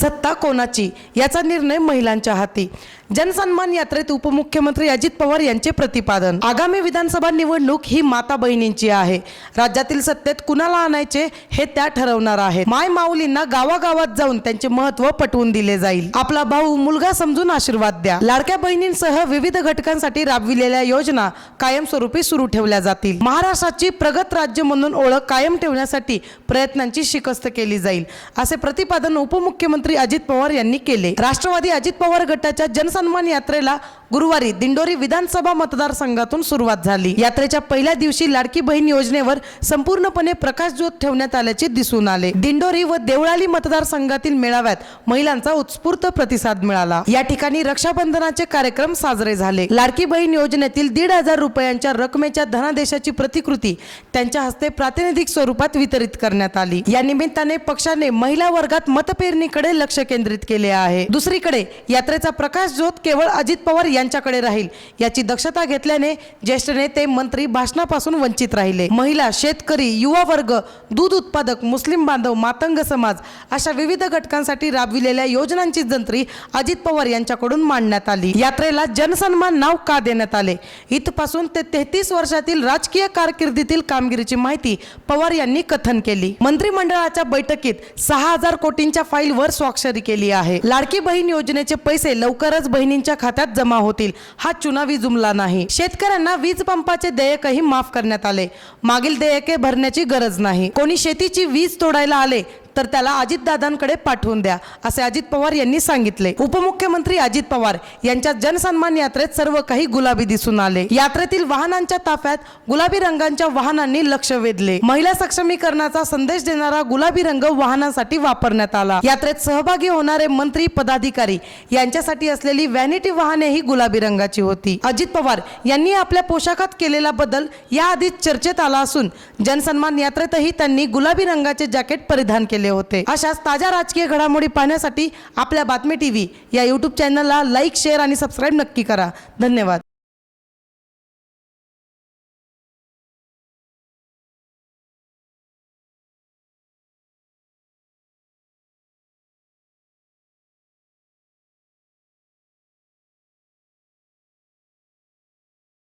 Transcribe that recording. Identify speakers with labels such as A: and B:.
A: सत्ता कोणाची? याचा निर्णय महिलांच्या हाती. जनसन्मान यात्रेत उपमुख्यमंत्री अजित पवार यांचे प्रतिपादन. आगामी विधानसभा निवडणूक ही माता बहिणींची आहे. राज्यातील सत्तेत कुणाला आणायचे हे त्या ठरवणार आहेत. माय माऊलींना गावागावात जाऊन त्यांचे महत्त्व पटवून दिले जाईल. आपला भाऊ मुलगा समजून आशीर्वाद द्या. लाडक्या बहिणींसह विविध घटकांसाठी राबविलेल्या योजना कायमस्वरूपी सुरू ठेवल्या जातील. महाराष्ट्राची प्रगत राज्य म्हणून ओळख कायम ठेवण्यासाठी प्रयत्नांची शिकस्त केली जाईल असे प्रतिपादन उपमुख्यमंत्री अजित पवार यांनी केले. राष्ट्रवादी अजित पवार गटाच्या सन्मान यात्रेला गुरुवारी दिंडोरी विधानसभा मतदारसंघातून सुरुवात झाली. यात्रेच्या पहिल्या दिवशी लाडकी बहीण योजनेवर संपूर्णपणे प्रकाशज्योत ठेवण्यात आल्याचे दिसून आले. दिंडोरी व देवळाली मतदारसंघातील मेळाव्यात महिलांचा उत्स्फूर्त प्रतिसाद मिळाला. या ठिकाणी रक्षाबंधनाचे कार्यक्रम साजरे झाले. लाडकी बहीण योजनेतील दीड हजार रुपयांच्या रकमेच्या धनादेशाची प्रतिकृती त्यांच्या हस्ते प्रातिनिधिक स्वरूपात वितरित करण्यात आली. या निमित्ताने पक्षाने महिला वर्गात मतपेरणीकडे लक्ष केंद्रित केले आहे. दुसरीकडे यात्रेचा प्रकाश ज्योत केवळ अजित पवार यांच्याकडे राहील. याची दक्षता घेतल्याने ज्येष्ठ नेते मंत्री भाषणापासून वंचित राहिले. महिला शेतकरी युवा वर्ग दूध उत्पादक मुस्लिम बांधव मातंग समाज अशा विविध घटकांसाठी राबविलेल्या योजनांची जंत्री अजित पवार यांच्याकडून मांडण्यात आली. यात्रेला जनसन्मान नाव का देण्यात आले? इथपासून ते तेहतीस वर्षातील राजकीय कारकिर्दीतील कामगिरीची माहिती पवार यांनी कथन केली. मंत्रिमंडळाच्या बैठकीत सहा हजार कोटींच्या फाईलवर स्वाक्षरी केली आहे. लाडकी बहीण योजनेचे पैसे लवकरच बहिणींच्या खात्यात जमा होतील. हा चुनावी जुमला नाही. शेतकऱ्यांना वीज पंपाचे देयकही माफ करण्यात आले. मागील देयके भरण्याची गरज नाही. कोणी शेतीची वीज तोडायला आले तर त्याला अजितदादांकडे पाठवून द्या असे अजित पवार यांनी सांगितले. उपमुख्यमंत्री अजित पवार यांच्या जनसन्मान यात्रेत सर्व काही गुलाबी दिसून आले. यात्रेतील वाहनांच्या ताफ्यात गुलाबी रंगांच्या वाहनांनी लक्ष वेधले. महिला सक्षमीकरणाचा संदेश देणारा गुलाबी रंग वाहनांसाठी वापरण्यात आला. यात्रेत सहभागी होणारे मंत्री पदाधिकारी यांच्यासाठी असलेली व्हॅनिटी वाहने ही गुलाबी रंगाची होती. अजित पवार यांनी आपल्या पोशाखात केलेला बदल याआधीच चर्चेत आला असून जनसन्मान यात्रेतही त्यांनी गुलाबी रंगाचे जॅकेट परिधान केले होते. अशाच ताज्या राजकीय घडामोडी पाहण्यासाठी आपल्या बातमी टीव्ही या यूट्यूब चॅनलला लाईक शेअर आणि सबस्क्राईब नक्की करा. धन्यवाद.